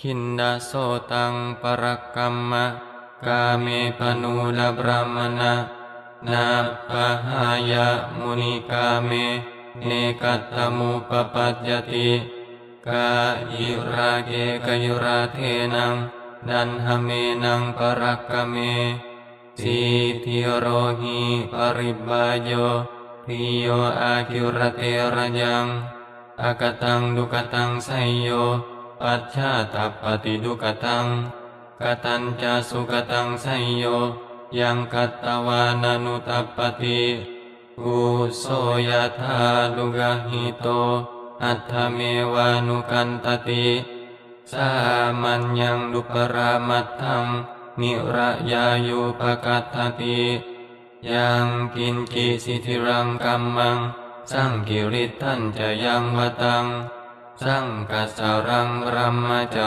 คินดาโสตังปรกรรมะ กาเมปนูลบรามณะนาปะหายะมุนิกาเม เนกัตตมุปปัจจติ กาอิราเกกยุราเทนัง ดันหเมนังปรักกเม สีทิโรหิปริบาโยทิโยอาคิรเตระยังอากตังดุกตังไสยโย ปัจฉาตัปปฏิดุกตังกตัญจสุกตังไสยโย ยังกัตตวานานุตัปปติกุโสยธาลุกหิโต อัตถเมวานุกันตติสามัญญังดุปรามัตถังนิระยายุปกัตติยังกินกิสิทธิรังกัมมัง สังกิริทันจะยังวตัง สังกัสสารังรัมมจ